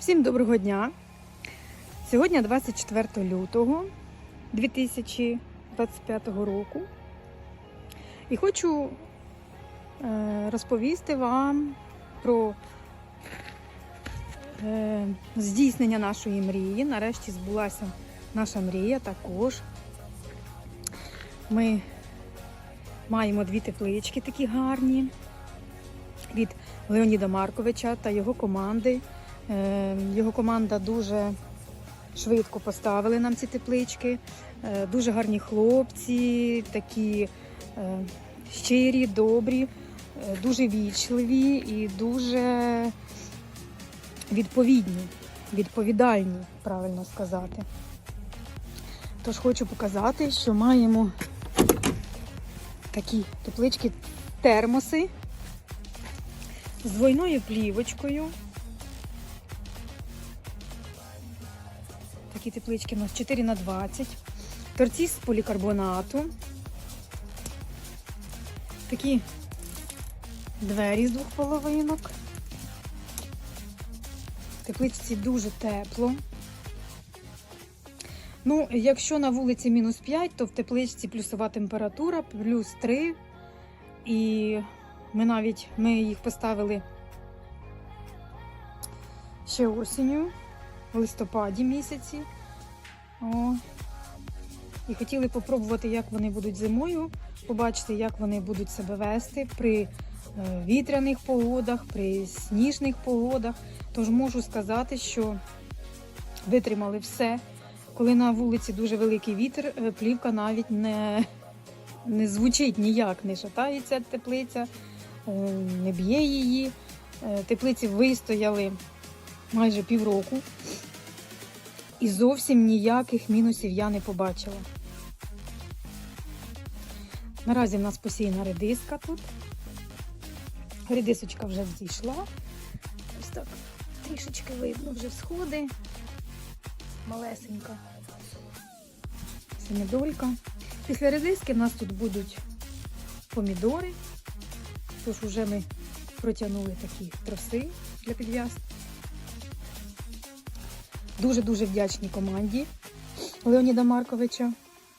Всім доброго дня! Сьогодні 24 лютого 2025 року. І хочу е, розповісти вам про е, здійснення нашої мрії. Нарешті збулася наша мрія також. Ми маємо дві теплички такі гарні від Леоніда Марковича та його команди. Е, Його команда дуже швидко поставили нам ці теплички. Е, Дуже гарні хлопці, такі е, щирі, добрі, е, дуже вічливі і дуже відповідні, відповідальні, правильно сказати. Тож хочу показати, що маємо такі теплички термоси з двойною плівочкою. Такі теплички у нас 4 на 20 Торці з полікарбонату. Такі двері з двох половинок. В тепличці дуже тепло. Ну, якщо на вулиці мінус 5, то в тепличці плюсова температура, плюс 3. І ми навіть ми їх поставили ще осінню, в листопаді місяці. О. І хотіли попробувати, як вони будуть зимою, побачити, як вони будуть себе вести при е, вітряних погодах, при сніжних погодах. Тож можу сказати, що витримали все. Коли на вулиці дуже великий вітер, е, плівка навіть не, не звучить ніяк, не шатається теплиця, е, не б'є її. Теплиці вистояли майже півроку. І зовсім ніяких мінусів я не побачила. Наразі в нас посіяна редиска тут. Редисочка вже зійшла. Ось так трішечки видно вже сходи. Малесенька семидолька. Після редиски в нас тут будуть помідори. Тож вже ми протягнули такі троси для підв'язки. Дуже-дуже вдячні команді Леоніда Марковича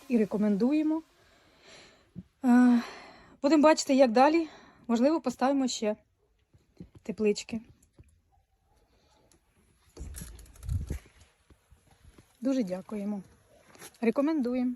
і рекомендуємо. Е, Будемо бачити, як далі. Можливо, поставимо ще теплички. Дуже дякуємо. Рекомендуємо.